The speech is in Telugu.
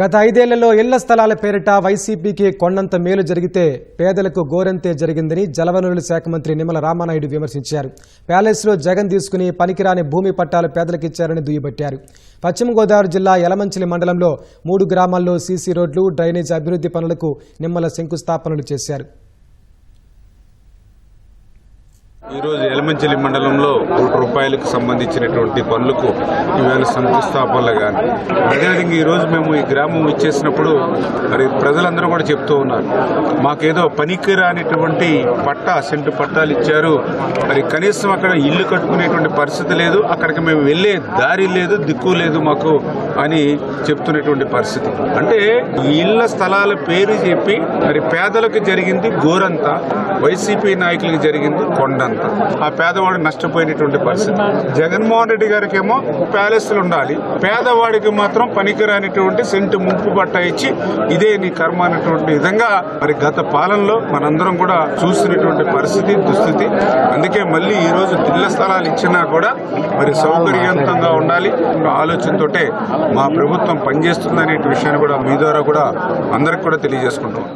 గత ఐదేళ్ళలో ఇళ్ళ స్థలాల పేరిట వైసీపీకి కొండంత మేలు జరిగితే పేదలకు గోరంతే జరిగిందని జలవనరుల శాఖ మంత్రి నిమ్మల రామానాయుడు విమర్శించారు. ప్యాలెస్లో జగన్ తీసుకుని పనికిరాని భూమి పట్టాలు పేదలకిచ్చారని దుయ్యబట్టారు. పశ్చిమ గోదావరి జిల్లా యలమంచిలి మండలంలో మూడు గ్రామాల్లో సీసీ రోడ్లు డ్రైనేజ్ అభివృద్ధి పనులకు నిమ్మల శంకుస్థాపనలు చేశారు. ఈరోజు ఎలమంచిలి మండలంలో కోటి రూపాయలకు సంబంధించినటువంటి పనులకు ఈవేళ శంకుస్థాపనలు కానీ అదేవిధంగా ఈరోజు మేము ఈ గ్రామం ఇచ్చేసినప్పుడు మరి ప్రజలందరూ కూడా చెప్తూ ఉన్నారు. మాకేదో పనికిరానిటువంటి పట్టా సెంటు పట్టాలు ఇచ్చారు. మరి కనీసం అక్కడ ఇల్లు కట్టుకునేటువంటి పరిస్థితి లేదు. అక్కడికి మేము వెళ్ళే దారి లేదు దిక్కు లేదు మాకు అని చెప్తున్నటువంటి పరిస్థితి. అంటే ఇళ్ళ స్థలాల పేరు చెప్పి మరి పేదలకు జరిగింది గోరంతా వైసీపీ నాయకులకు జరిగింది కొండంత. ఆ పేదవాడు నష్టపోయినటువంటి పరిస్థితి. జగన్మోహన్ రెడ్డి గారికి ఏమో ప్యాలెస్లు ఉండాలి. పేదవాడికి మాత్రం పనికిరానిటువంటి సెంటు ముంపు పట్ట ఇచ్చి ఇదే నీ కర్మ అనేటువంటి విధంగా మరి గత పాలనలో మనందరం కూడా చూసినటువంటి పరిస్థితి దుస్థితి. అందుకే మళ్ళీ ఈ రోజు ఇళ్ళ స్థలాలు ఇచ్చినా కూడా మరి సౌకర్యవంతంగా ఉండాలి. ఆలోచనతోటే మా ప్రభుత్వం పనిచేస్తుందనే విషయాన్ని కూడా మీ ద్వారా కూడా అందరికి కూడా తెలియజేసుకుంటాం